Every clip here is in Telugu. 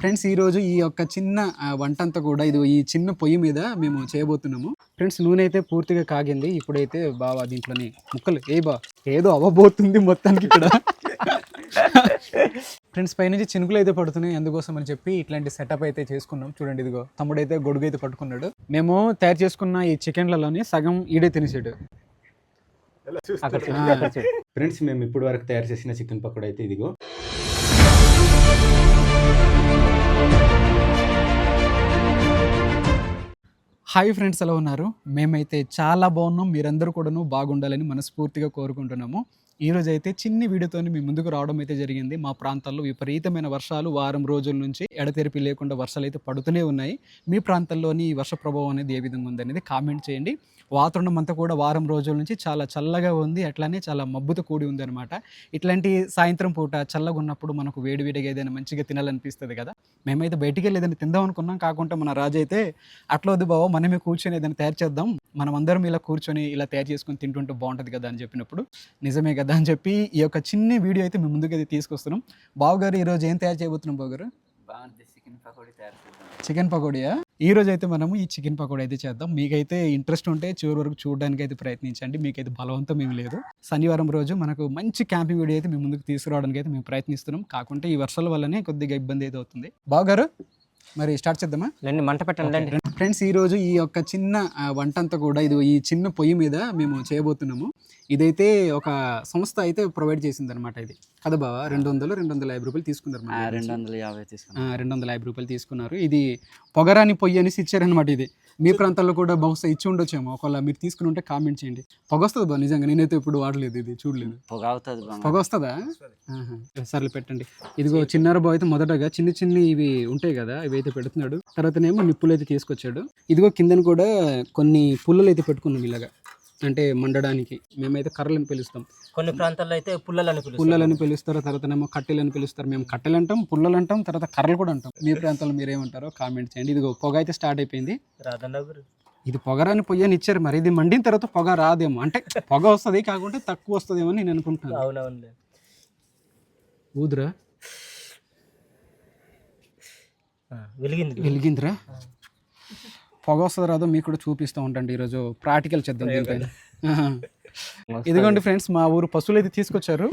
ఫ్రెండ్స్ ఈ రోజు ఈ యొక్క చిన్న ఆ, వంట అంతా కూడా ఇది ఈ చిన్న పొయ్యి మీద మేము చేయబోతున్నాము. ఫ్రెండ్స్ నూనె అయితే పూర్తిగా కాగింది. ఇప్పుడైతే బావా దీంట్లోని ముక్కలు. ఏ బా ఏదో అవ్వబోతుంది మొత్తానికి ఇక్కడ. ఫ్రెండ్స్ పైనుంచి చినుకులు అయితే పడుతున్నాయి. అందుకోసం అని చెప్పి ఇట్లాంటి సెటప్ అయితే చేసుకున్నాం. చూడండి ఇదిగో తమ్ముడు అయితే గొడుగు అయితే పట్టుకున్నాడు. మేము తయారు చేసుకున్న ఈ చికెన్లలోని సగం ఈడే తినేసాడు. ఫ్రెండ్స్ మేము ఇప్పటి వరకు తయారు చేసిన చికెన్ పకోడా అయితే ఇదిగో హాయ్ ఫ్రెండ్స్ ఎలా ఉన్నారు? మేమైతే చాలా బాగున్నాం. మీరందరూ కూడాను బాగుండాలని మనస్ఫూర్తిగా కోరుకుంటున్నాము. ఈ రోజు అయితే చిన్ని వీడియోతో మీ ముందుకు రావడం అయితే జరిగింది. మా ప్రాంతాల్లో విపరీతమైన వర్షాలు వారం రోజుల నుంచి ఎడతెరిపి లేకుండా వర్షాలు అయితే పడుతూనే ఉన్నాయి. మీ ప్రాంతాల్లోని ఈ వర్ష ప్రభావం అనేది ఏ విధంగా ఉంది అనేది కామెంట్ చేయండి. వాతావరణం అంతా కూడా వారం రోజుల నుంచి చాలా చల్లగా ఉంది. అట్లానే చాలా మబ్బుతో కూడి ఉంది అనమాట ఇట్లాంటి సాయంత్రం పూట చల్లగా ఉన్నప్పుడు మనకు వేడివేడిగా ఏదైనా మంచిగా తినాలనిపిస్తుంది కదా. మేమైతే బయటికి వెళ్ళి ఏదైనా తిందాం అనుకున్నాం. కాకుండా మన రాజు అయితే అట్లా వద్దు బావ మనమే కూర్చొని ఏదైనా తయారు చేద్దాం. మనం అందరం ఇలా కూర్చొని ఇలా తయారు చేసుకొని తింటుంటే బాగుంటుంది కదా అని చెప్పినప్పుడు. నిజమే కదా అని చెప్పి ఈ యొక్క చిన్న వీడియో అయితే మేము ముందుకు అయితే తీసుకొస్తున్నాం బావగారు ఈరోజు ఏం తయారు చేయబోతున్నాం బావగారు బాగుంది చికెన్ పకోడీ తయారు చేద్దాం. చికెన్ పకోడియా? ఈ రోజు అయితే మనము ఈ చికెన్ పకోడీ అయితే చేద్దాం. మీకైతే ఇంట్రెస్ట్ ఉంటే చివరి వరకు చూడడానికి అయితే ప్రయత్నించండి. మీకైతే బలవంతం ఏమి లేదు. శనివారం రోజు మనకు మంచి క్యాంపింగ్ వీడియో అయితే మేము ముందుకు తీసుకురావడానికి అయితే మేము ప్రయత్నిస్తున్నాం. కాకుంటే ఈ వర్షాల వల్లనే కొద్దిగా ఇబ్బంది అయితే అవుతుంది. బావగారు మరి స్టార్ట్ చేద్దామా? లేండి మంట పెట్టండి ఫ్రెండ్స్ ఈ రోజు ఈ యొక్క చిన్న వంట అంతా కూడా ఇది ఈ చిన్న పొయ్యి మీద మేము చేయబోతున్నాము. ఇదైతే ఒక సంస్థ అయితే ప్రొవైడ్ చేసింది అనమాట ఇది. కదా బావా రెండు వందలు రెండు వందల యాభై రూపాయలు తీసుకున్నారు రెండు. వందల యాభై తీసుకున్నాం ఆ, రెండు వందల యాభై రూపాయలు తీసుకున్నారు. ఇది పొగరాని పొయ్యి అనేసి ఇచ్చారనమాట ఇది. మీ ప్రాంతాల్లో కూడా బహుశా ఇచ్చి ఉండొచ్చేమో. ఒకవేళ మీరు తీసుకుని ఉంటే కామెంట్ చేయండి. పొగ వస్తుంది బా నిజంగా? నేనైతే ఇప్పుడు వాడలేదు ఇది చూడలేదు. పొగ అవుతుంది పొగ వస్తుందా. సర్లే పెట్టండి. ఇదిగో చిన్నార బాబు అయితే మొదటగా చిన్న చిన్న ఇవి ఉంటాయి కదా ఇవి అయితే పెడుతున్నాడు. తర్వాతనేమో నిప్పులు అయితే తీసుకొచ్చాడు. ఇదిగో కిందన కూడా కొన్ని పుల్లలు అయితే పెట్టుకున్నాం ఇలాగా. అంటే మండడానికి మేమైతే కర్రలను పిలుస్తాం. కొన్ని ప్రాంతాల్లో అయితే పుల్లలని పిలుస్తారు. పుల్లలని పిలుస్తారు తర్వాతనేమో కట్టెలని పిలుస్తారు. మేము కట్టెలు అంటాం పుల్లలు అంటాం తర్వాత కర్రలు కూడా అంటాం. మీ ప్రాంతంలో మీరు ఏమంటారో కామెంట్ చేయండి. ఇదిగో పొగ అయితే స్టార్ట్ అయిపోయింది. ఇది పొగరాని పొయ్యి అని ఇచ్చారు మరి. ఇది మండిన తర్వాత పొగ రాదేమో. అంటే పొగ వస్తుంది కాకుంటే తక్కువ వస్తుందేమో అని నేను అనుకుంటున్నాను. ఊదురా? వెలిగింది. వెలిగిందిరా? పొగ వస్తుంది రాదో మీకు కూడా చూపిస్తూ ఉంటాండి ఈరోజు ప్రాక్టికల్ చేద్దాం దీనిపైన. ఇదిగోండి ఫ్రెండ్స్ మా ఊరు పశువులు అయితే తీసుకొచ్చారు.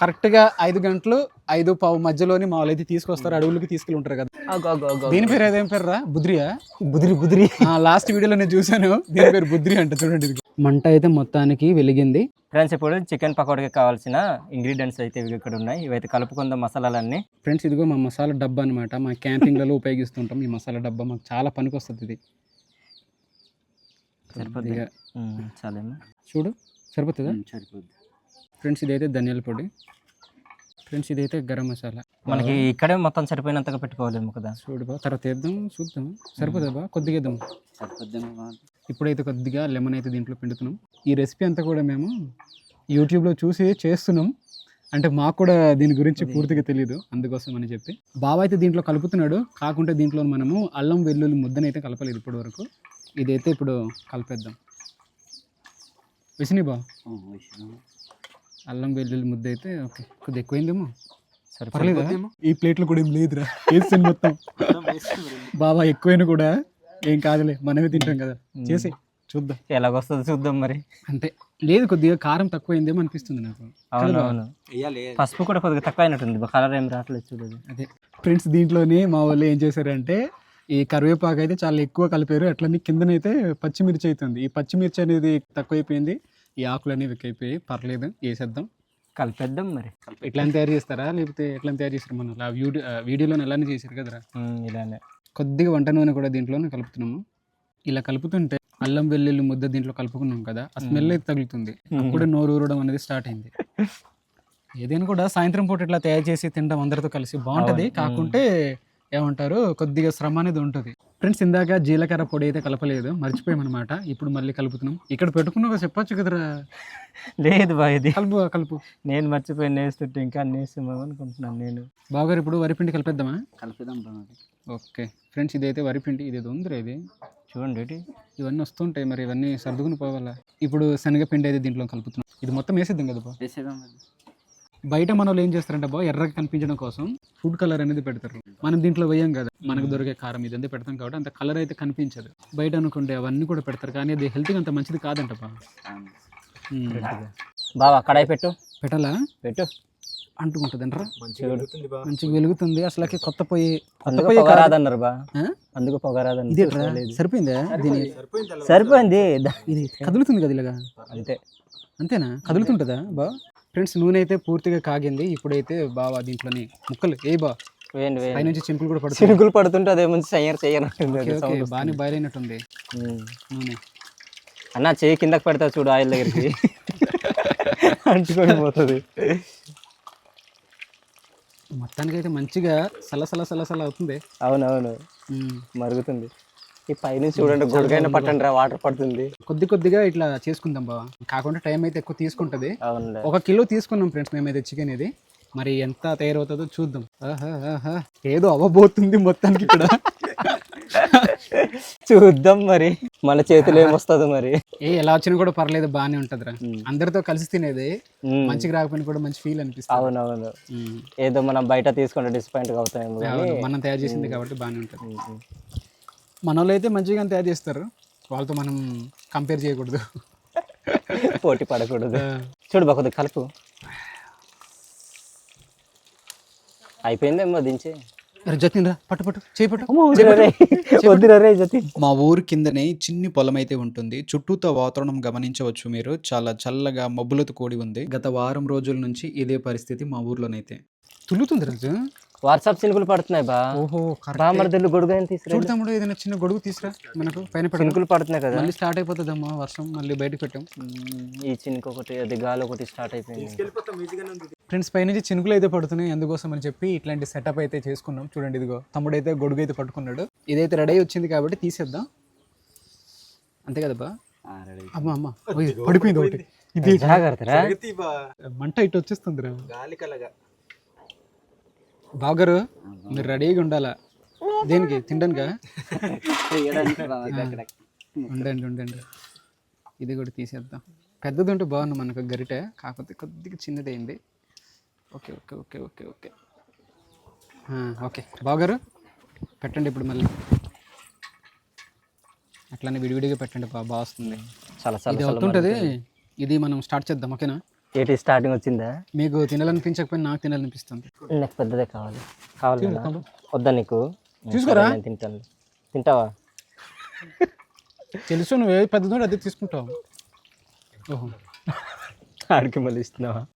కరెక్ట్గా ఐదు గంటలు ఐదు పావు మధ్యలోని మా వాళ్ళు అయితే తీసుకొస్తారు అడవులకి తీసుకెళ్ళి ఉంటారు కదా. దీని పేరు ఏదేం పేరు రా బుద్రియా? బుదిరి బుదిరి. లాస్ట్ వీడియోలో నేను చూశాను. దీని పేరు బుద్రి అంట చూడండి ఇది. మంట అయితే మొత్తానికి వెలిగింది. ఫ్రెండ్స్ ఇప్పుడు చికెన్ పకోడీకి కావాల్సిన ఇంగ్రీడియంట్స్ అయితే ఇవి ఇక్కడ ఉన్నాయి. ఇవైతే కలుపుకుందాం మసాలాలన్నీ. ఫ్రెండ్స్ ఇదిగో మా మసాలా డబ్బా అనమాట మా క్యాంపింగ్లలో ఉపయోగిస్తుంటాం ఈ మసాలా డబ్బా. మాకు చాలా పనికి వస్తుంది ఇది. సరిపోద్ది. చాలేమో. చూడు సరిపోతుందా? సరిపోద్ది. ఫ్రెండ్స్ ఇదైతే ధనియాల పొడి. ఫ్రెండ్స్ ఇదైతే గరం మసాలా. మనకి ఇక్కడే మొత్తం సరిపోయినంతగా పెట్టుకోవాలేమో కదా? చూడు బా తర్వాత వేద్దాం చూద్దాం. సరిపోతుందా బా కొద్దిగా వేద్దాం. ఇప్పుడైతే కొద్దిగా లెమన్ అయితే దీంట్లో పిండుతున్నాం. ఈ రెసిపీ అంతా కూడా మేము యూట్యూబ్లో చూసి చేస్తున్నాం. అంటే మాకు కూడా దీని గురించి పూర్తిగా తెలియదు అందుకోసం అని చెప్పి. బావ అయితే దీంట్లో కలుపుతున్నాడు. కాకుంటే దీంట్లో మనము అల్లం వెల్లుల్లి ముద్దనైతే కలపలేదు ఇప్పటి వరకు ఇదైతే ఇప్పుడు కలిపేద్దాం. విసిని బా అల్లం వెల్లుల్లి ముద్ద అయితే ఓకే. కొద్దిగా ఎక్కువైందేమో. పర్లేదా? ఈ ప్లేట్లో కూడా ఏం లేదురా. వేస్తాను మొత్తం? బాబా ఎక్కువైనా కూడా ఏం కాదులే. మనమే తింటాం కదా. చేసి చూద్దాం. ఎలాగొస్తుందో చూద్దాం మరి. అంతే లేదు కొద్దిగా కారం తక్కువైందేమో అనిపిస్తుంది నాకు. పసుపు కూడా కొద్దిగా తక్కువ అయినట్టుంది కలర్ ఏం రావట్లేదు చూడదు అదే. ఫ్రెండ్స్ దీంట్లోనే మా వాళ్ళు ఏం చేశారంటే ఈ కరివేపాకు అయితే చాలా ఎక్కువ కలిపారు. అట్లనే కిందనైతే పచ్చిమిర్చి అవుతుంది ఈ పచ్చిమిర్చి అనేది తక్కువైపోయింది. ఈ ఆకులు అనేవి ఎక్కువైపోయి పర్లేదు వేసేద్దాం. కలిపేద్దాం మరి. ఎట్లా తయారు చేస్తారా? లేకపోతే ఎట్లా తయారు చేస్తారు మనం? ఆ వీడియో వీడియోలో ఎలానే చేశారు కదరా? ఇలానే. కొద్దిగా వంట నూనె కూడా దీంట్లోనే కలుపుతున్నాము. ఇలా కలుపుతుంటే అల్లం వెల్లుల్లి ముద్ద దీంట్లో కలుపుకున్నాం కదా ఆ స్మెల్ అయితే తగులుతుంది. అప్పుడే నోరు ఊరడం అనేది స్టార్ట్ అయింది. ఏదైనా కూడా సాయంత్రం పూట ఇట్లా తయారు చేసి తినడం అందరితో కలిసి బాగుంటది. కాకుంటే ఏమంటారు? కొద్దిగా శ్రమ అనేది ఉంటుంది. ఫ్రెండ్స్ ఇందాక జీలకర్ర పొడి అయితే కలపలేదు. మర్చిపోయామన్నమాట. ఇప్పుడు మళ్ళీ కలుపుతున్నాం. ఇక్కడ పెట్టుకున్నాక చెప్పొచ్చు కదరా? లేదు బా ఇది. కలుపు కలుపు. నేను మర్చిపోయి నేస్తుంటే ఇంకా అన్ని వేస్తామో అనుకుంటున్నాను నేను. బావగారు ఇప్పుడు వరిపిండి కలిపేద్దామా? కలిపిద్దాం ఓకే. ఫ్రెండ్స్ ఇదైతే వరిపిండి ఇది ఉందిరా ఇది. చూడండి. ఇవన్నీ వస్తుంటాయి మరి ఇవన్నీ సర్దుకుని పోవాలా? ఇప్పుడు శనగపిండి అయితే దీంట్లో కలుపుతున్నాం. ఇది మొత్తం వేసేద్దాం కదా బా బయట మన వాళ్ళు ఏం చేస్తారంటే బా ఎర్రగా కనిపించడం కోసం ఫుడ్ కలర్ అనేది పెడతారు. మనం దీంట్లో వేయం కదా. మనకు దొరికే కారం ఇదంతా పెడతాం కాబట్టి అంత కలర్ అయితే కనిపించదు. బయట అనుకుంటే అవన్నీ కూడా పెడతారు. కానీ అది హెల్త్కి అంత మంచిది కాదంట బా. బావా కడాయి పెట్టు. పెట్టాలా? పెట్టు. అంటుకుంటుంది అంటారా మంచిగా వెలుగుతుంది. అసలుకి కొత్త పొయ్యి కొత్త పొయ్యి పొగ కాదు. రాదన్నారు బా. ఆ? అందుకు పొగ ఇది రాదన్నారు ఎట్రా? సరిపోయిందా దీని? సరిపోయింది ఇది కదులుతుంది కదా ఇలాగా? అంతే. అంతేనా? కదులుతుంటుందా బా ఫ్రెండ్స్ నూనె అయితే పూర్తిగా కాగింది. ఇప్పుడైతే బావా దీంట్లోని ముక్కలు. ఏ బా? పైనుంచి చెంపులు కూడా పడుతుంది చినుకులు పడుతుంటే చెయ్యరు చెయ్యరు అది ఓకే sound వస్తుంది. బాగానే బయలైనట్టుంది. నూనె. అన్న చెయ్యి కిందకి పెడతా చూడు ఆయిల్ దగ్గరికి. అంటుకొని పోతుంది. మొత్తానికి అయితే మంచిగా సలసల సలసల అవుతుంది. అవునవును. మరుగుతుంది. ఈ పైనుంచి చూడండి గొడుగైన పట్టండి రా వాటర్ పడుతుంది. కొద్ది కొద్దిగా ఇట్లా చేసుకుందాం బావా. కాకుండా టైం అయితే ఎక్కువ తీసుకుంటది. ఒక కిలో తీసుకున్నాం ఫ్రెండ్స్ మేమైతే చికెన్ ఇది. మరి ఎంత తయారవుతుందో చూద్దాం. ఏదో అవ్వబోతుంది మొత్తానికి ఇక్కడ. చూద్దాం మరి. మన చేతిలో ఏమొస్తుందో మరి. ఏ ఎలా వచ్చినా కూడా పర్లేదు బాగానే ఉంటదిరా. అందరితో కలిసి తినేది. మంచిగా రాకపోయినా కూడా మంచి ఫీల్ అనిపిస్తుంది. అవునవును. ఏదో మనం బయట తీసుకుంటే డిసప్పాయింట్ అవును, మనం తయారు చేసింది కాబట్టి బాగానే ఉంటుంది. ఉమ్, ఉమ్. మన వాళ్ళు అయితే మంచిగా తయారు చేస్తారు. వాళ్ళతో మనం కంపేర్ చేయకూడదు. పోటీ పడకూడదు. చూడు బాగుంది కలుపు. అయిపోయిందేమో దించి. జతిన్ రా పట్టు పట్టు. మా ఊరు కిందనే చిన్ని పొలం అయితే ఉంటుంది. చుట్టూతో వాతావరణం గమనించవచ్చు మీరు. చాలా చల్లగా మబ్బులతో కూడి ఉంది. గత వారం రోజుల నుంచి ఇదే పరిస్థితి మా ఊర్లోనైతే. తులుతుంది రాజు వాట్సాప్ చినుకులు పడుతున్నాయి బా. ఓహో బామర్దలు గొడుగు అని తీసుకురా చూడు తమ్ముడు ఏదైనా చిన్న గొడుగు తీసురా? మనకు పైన చినుకులు పడుతున్నాయి కదా. మళ్ళీ స్టార్ట్ అయిపోతుందమ్మా వర్షం మళ్ళీ బయటకు పెట్టాం. ఈ చినుకు ఒకటి అది గాలి ఒకటి స్టార్ట్ అయిపోయింది. ఫ్రెండ్స్ పైనుంచి చినుకులు అయితే పడుతున్నాయి అందుకోసం అని చెప్పి ఇట్లాంటి సెటప్ అయితే చేసుకున్నాం. చూడండి ఇదిగో తమ్ముడు అయితే గొడుగు అయితే పట్టుకున్నాడు. ఇదైతే రెడీ వచ్చింది కాబట్టి తీసేద్దాం. అంతే కదా బా? అమ్మ అమ్మ పడిపోయింది ఒకటి. ఇది జాగ్రత్త మంట ఇటు వచ్చేస్తుంది రా బావగారు మీరు రెడీగా ఉండాలా? దేనికి? తినడానికా ఉండండి ఉండండి. ఇది కూడా తీసేద్దాం. పెద్దది ఉంటే బాగుంది మనకు గరిటె. కాకపోతే కొద్దిగా చిన్నదైంది okay okay okay okay okay. Okay. బావగారు పెట్టండి ఇప్పుడు మళ్ళీ. అట్లానే విడివిడిగా పెట్టండి బా బాగా వస్తుంది. చాలా ఇది అవుతుంటుంది ఇది మనం స్టార్ట్ చేద్దాం ఓకేనా? ఏంటి స్టార్టింగ్ వచ్చిందా? మీకు తినాలనిపించకపోయినా నాకు తినాలనిపిస్తుంది. నాకు పెద్దదే కావాలి. కావాలి? వద్దా నీకు? తీసుకోరా. నేను తింటాను. తింటావా? తెలుసు నువ్వు ఏ పెద్దదో అదే తీసుకుంటావు. ఓహో. ఆడికి మళ్ళీ ఇస్తున్నావా?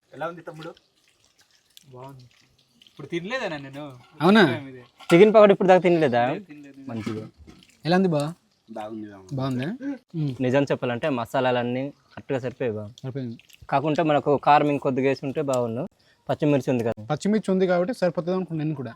ఇప్పుడు తినలేదా నేను అవునా? చికెన్ పకోడీ ఇప్పుడు దాకా తినలేదా. మంచిగా. ఎలా ఉంది బా? బాగుందా ఉమ్, నిజం చెప్పాలంటే మసాలాలన్నీ కరెక్ట్గా సరిపోయాయి బా సరిపోయింది. కాకుంటే మనకు కారం ఇంకొద్దిగా వేసి ఉంటే బాగుండు. పచ్చిమిర్చి ఉంది కదా. పచ్చిమిర్చి ఉంది కాబట్టి సరిపోతుంది అనుకున్నాను నేను కూడా.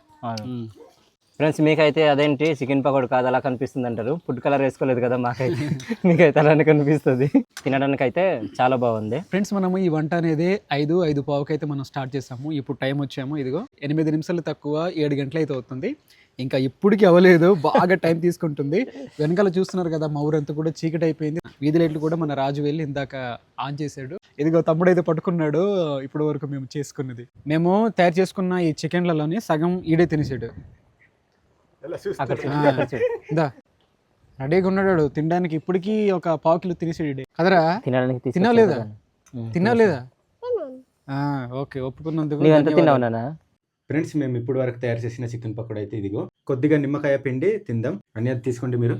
ఫ్రెండ్స్ మీకైతే అదేంటి? చికెన్ పకోడీ కాదు అలా కనిపిస్తుంది అంటారు. ఫుడ్ కలర్ వేసుకోలేదు కదా మాకైతే. మీకైతే అలానే కనిపిస్తుంది. తినడానికి అయితే చాలా బాగుంది. ఫ్రెండ్స్ మనము ఈ వంట అనేది ఐదు ఐదు పావుకి అయితే మనం స్టార్ట్ చేసాము. ఇప్పుడు టైం వచ్చాము. ఇదిగో ఎనిమిది నిమిషాలు తక్కువ ఏడు గంటలు అయితే అవుతుంది. ఇంకా ఇప్పటికి అవ్వలేదు. బాగా టైం తీసుకుంటుంది. వెనకాల చూస్తున్నారు కదా మా ఊరంతా కూడా చీకటి అయిపోయింది. వీధి లైట్లు కూడా మన రాజు వెళ్ళి ఇందాక ఆన్ చేశాడు. ఇదిగో తమ్ముడు అయితే పట్టుకున్నాడు. ఇప్పటి వరకు మేము చేసుకున్నది. మేము తయారు చేసుకున్న ఈ చికెన్లలోని సగం ఈడే తినేసాడు. రెడీగా ఉన్నాడు తినడానికి ఇప్పటికీ ఒక పావు కిలో తినేసాడు ఈడే. కదరా? తినడానికి తీసుకొచ్చాను తిన్నావా లేదా? కదా. ఉమ్. తిన్నావు లేదా? ఆ, ఓకే. ఒప్పుకున్నందుకు. తిన్నావు నాన్న? ఫ్రెండ్స్ మేము ఇప్పుడు వరకు తయారు చేసిన చికెన్ పకోడా అయితే ఇదిగో. కొద్దిగా నిమ్మకాయ పిండి తిందాం. అని అది తీసుకోండి మీరు.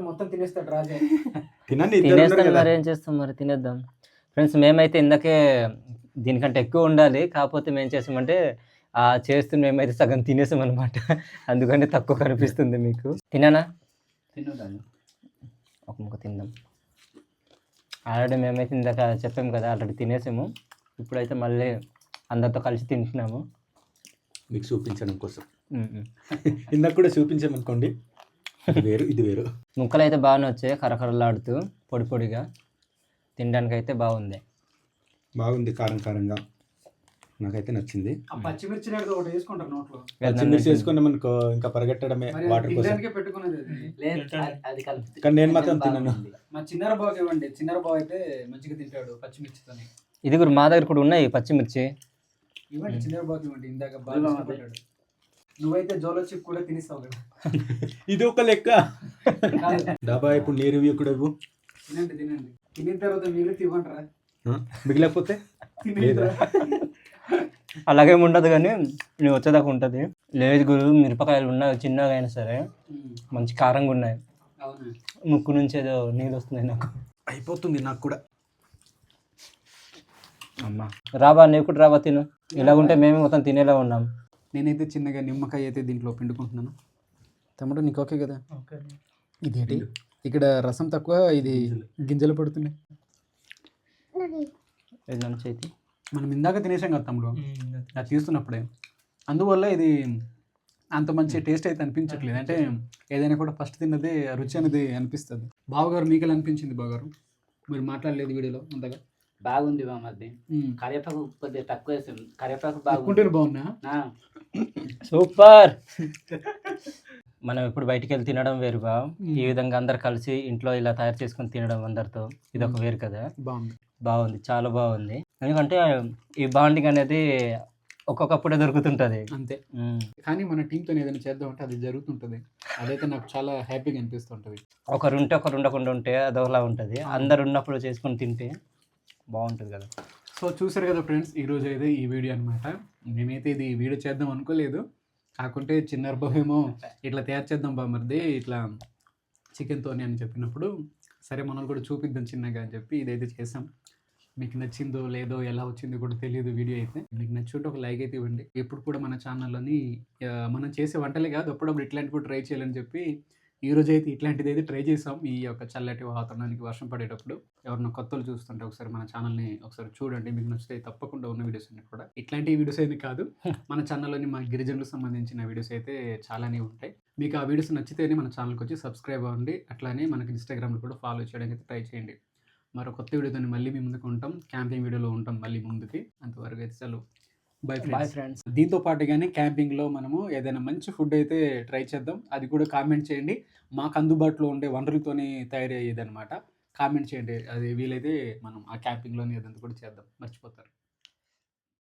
మొత్తం తినేస్తాడు రాజే. తినండి. మరి ఏం చేస్తాం మరి? తినేద్దాం. ఫ్రెండ్స్ మేమైతే ఇందాకే దీనికంటే ఎక్కువ ఉండాలి. కాకపోతే మేము చేసామంటే ఆ చేస్తున్న మేమైతే సగం తినేసాం అనమాట అందుకని తక్కువ కనిపిస్తుంది మీకు. తినానా ఒక ముక్క తిందాం. ఆల్రెడీ మేమైతే ఇందాక చెప్పాము కదా ఆల్రెడీ తినేసాము. ఇప్పుడైతే మళ్ళీ అందరితో కలిసి తింటున్నాము. మీకు చూపించడం కోసం. ఇందాక కూడా చూపించామనుకోండి. వేరు ఇది వేరు. ముక్కలు అయితే బాగానే వచ్చాయి కరకరలాడుతూ పొడి పొడిగా. తినడానికి అయితే బాగుంది. బాగుంది కారం కారంగా. నాకైతే నచ్చింది. పచ్చిమిర్చి ఒకటి వేసుకుంటారు నోట్లో. పచ్చిమిర్చి వేసుకున్నాం అనుకో ఇంకా పరిగెట్టడమే వాటర్ కోసం. కానీ నేను మాత్రం తిన్నాను మా చిన్నర బాబు ఇవ్వండి. చిన్నర బాబు అయితే మంచిగా తింటాడు పచ్చిమిర్చితోని. ఇది కూడా మా దగ్గర కూడా ఉన్నాయి పచ్చిమిర్చి. ఇవ్వండి చిన్న ఇవ్వండి ఇందాక బాగా ఇష్టపడ్డాడు నువ్వైతే జోలో చిప్ కూడా తినిస్తావు కదా. ఇది ఒక లెక్క. డాబా ఇప్పుడు నీ రివ్యూ కూడా ఇవ్వు? తినండి తినండి. తినిన తర్వాత మీరు ఇవ్వంటారా ఆ? మిగిలిపోతే? అలాగే ఉండదు కానీ నేను వచ్చేదాకా ఉంటుంది. లేదు గురు మిరపకాయలు ఉన్నాయి చిన్నగా అయినా సరే మంచి కారంగా ఉన్నాయి. అవునా? ముక్కు నుంచి ఏదో నీళ్ళు వస్తున్నాయి నాకు. అయిపోతుంది నాకు కూడా. అమ్మా. రాబా నీకు కూడా రాబా తిను. ఇలాగుంటే మేమే మొత్తం తినేలా ఉన్నాం. నేనైతే చిన్నగా నిమ్మకాయ అయితే దీంట్లో పిండుకుంటున్నాను. తమ్ముడు నీకు ఓకే కదా? ఇదేంటి? ఇక్కడ రసం తక్కువ ఇది గింజలు. పడుతున్నాయి. ఇది మంచి అయితే మనం ఇందాక తినేసాం కదా తమ్ముడు? అది తీస్తున్నప్పుడే. అందువల్ల ఇది అంత మంచి టేస్ట్ అయితే అనిపించట్లేదు. అంటే ఏదైనా కూడా ఫస్ట్ తిన్నది రుచి అనేది అనిపిస్తుంది. బావగారు మీకు ఎలా అనిపించింది బావగారు? మీరు మాట్లాడలేదు వీడియోలో అంతగా. బాగుంది మామది ఉమ్. కరివేపాకు కొద్దిగా తక్కువ వేసాం. కరివేపాకు బాగుంది. బాగున్నా ఆ, సూపర్. మనం ఇప్పుడు బయటికి వెళ్ళి తినడం వేరుగా మ్మ్. ఈ విధంగా అందరు కలిసి ఇంట్లో ఇలా తయారు చేసుకొని తినడం అందరితో ఇది ఒక వేరు కదా. బాగుంది. బాగుంది చాలా బాగుంది. ఎందుకంటే ఈ బాండింగ్ అనేది ఒక్కొక్కప్పుడే దొరుకుతుంటది. అంతే. కానీ మన టీంతో ఏదైనా చేద్దామంటే అది జరుగుతుంటుంది. అదైతే నాకు చాలా హ్యాపీగా అనిపిస్తుంటుంది. ఒకరు ఉంటే ఒకరు ఉండకుండా ఉంటే అదొకలా ఉంటుంది. అందరు ఉన్నప్పుడు చేసుకొని తింటే బాగుంటుంది కదా. సో చూసారు కదా ఫ్రెండ్స్ ఈరోజు అయితే ఈ వీడియో అనమాట నేనైతే ఇది వీడియో చేద్దాం అనుకోలేదు. కాకుంటే చిన్న ఏమో ఇట్లా తయారు చేద్దాం బా మరిది ఇట్లా చికెన్తోని అని చెప్పినప్పుడు సరే మనం కూడా చూపిద్దాం చిన్నగా అని చెప్పి ఇదైతే చేసాం మీకు నచ్చిందో లేదో ఎలా వచ్చిందో కూడా తెలియదు వీడియో అయితే. మీకు నచ్చుంటే ఒక లైక్ అయితే ఇవ్వండి. ఎప్పుడు కూడా మన ఛానల్లోని మనం చేసే వంటలే కాదు అప్పుడప్పుడు ఇట్లాంటి కూడా ట్రై చేయాలని చెప్పి ఈరోజు అయితే ఇట్లాంటిది అయితే ట్రై చేసాం. ఈ యొక్క చల్లటి వాతావరణానికి వర్షం పడేటప్పుడు. ఎవరైనా కొత్తలు చూస్తుంటే ఒకసారి మన ఛానల్ని ఒకసారి చూడండి. మీకు నచ్చితే తప్పకుండా ఉన్న వీడియోస్ అన్ని కూడా. ఇట్లాంటి వీడియోస్ అయితే కాదు. మన ఛానల్లోని మా గిరిజనులకు సంబంధించిన వీడియోస్ అయితే చాలానే ఉంటాయి. మీకు ఆ వీడియోస్ నచ్చితేనే మన ఛానల్కి వచ్చి సబ్స్క్రైబ్ అవ్వండి. అట్లానే మనకి ఇన్స్టాగ్రామ్లో కూడా ఫాలో చేయడానికి అయితే ట్రై చేయండి. మరో కొత్త వీడియోతో మళ్ళీ మీ ముందుకు ఉంటాం. క్యాంపింగ్ వీడియోలో ఉంటాం మళ్ళీ ముందుకి. అంతవరకు అయితే సెలవు బై ఫ్రెండ్స్ ఫ్రెండ్స్ దీంతో పాటుగానే క్యాంపింగ్లో మనము ఏదైనా మంచి ఫుడ్ అయితే ట్రై చేద్దాం. అది కూడా కామెంట్ చేయండి. మాకు అందుబాటులో ఉండే వనరులతోనే తయారయ్యేది అనమాట కామెంట్ చేయండి. అది వీలైతే మనం ఆ క్యాంపింగ్లోనే ఏదంతా కూడా చేద్దాం. మర్చిపోతారు.